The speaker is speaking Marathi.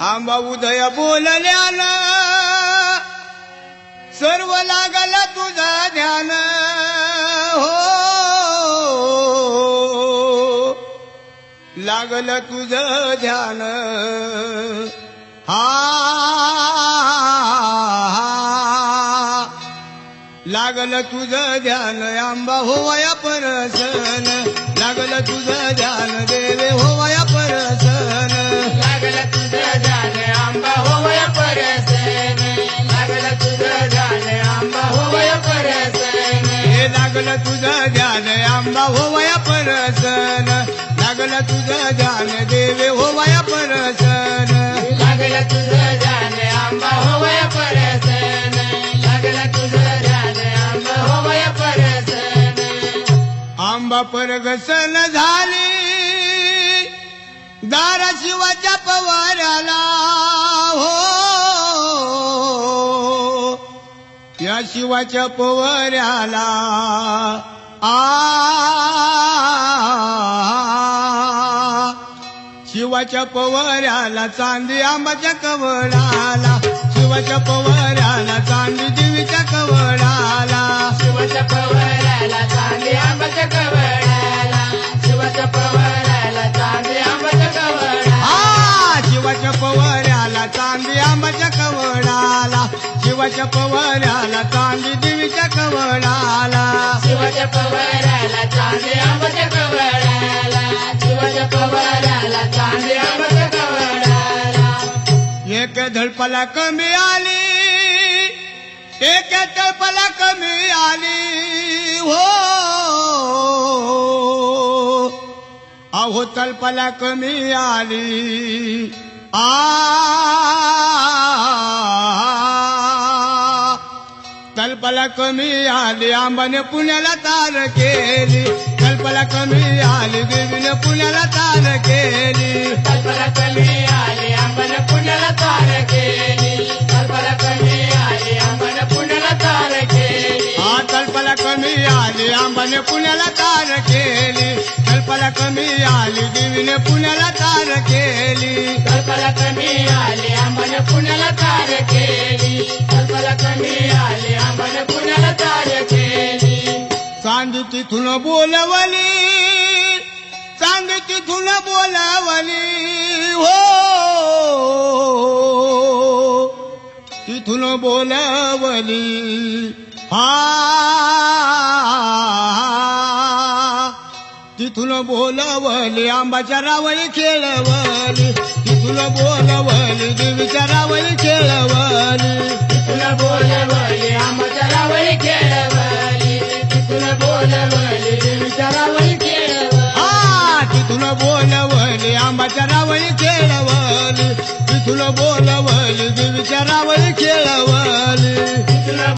आंबा उदय बोलल्यानं सर्व लागला तुझा ध्यान. हो लागल तुझं ध्यान. हा लागल तुझं ध्यान. आंबा होवया परसन. लागलं तुझं लागल तुझं ध्यान आंबा होवया परसन. लागल तुझं ध्यान देवे होवया परसन. लागलं तुझं आंबा होवय परसन. लागलं तुझं आंबा होवय परसन. आंबा परगसन झाली. दारा शिवाच्या पवाराला. सदाशिवाच्या पोवऱ्याला. आ शिवाच्या पोवऱ्याला चांदी आंबाच्या कवळाला. शिवाच्या पोवऱ्याला चांदी देवीच्या कवळाला. शिवाच्या पवाऱ्याला चांदी देवीच्या कवडाला शिवाच्या पवाराला चांदी आंबाच्या कवडाला शिवाच्या पवाराला चांदी कवडाला एक धडपला कमी आली एक तळपला कमी आली. हो. अहो तळपला कमी आली. आ. कल्पला कमी आली आंबाने पुण्याला तार केली. कल्पला कमी आली देवीने पुण्याला तार केली. कल्पना कमी आली आंबन पुण्याला तार केली. कल्पना कमी आली आंबन पुण्याला तार केली. हा कल्पना कमी आली आंबाने पुण्याला तार केली. कल्पना कमी आली देवीने पुण्याला तार केली. कल्पना कमी आली आंबन पुण्याला तार केली. चांद तिथून बोलवली चांद तिथून बोलावली हो. तिथून बोलावली. हा. तिथून बोलवली आंबाच्या रावळी खेळवली. तिथून बोलवली देवीच्या रावळी खेळवली. बोलवली आंबाच्या रावळी खेळवली. तिथून बोलवली देवीच्या रावळी खेळवली.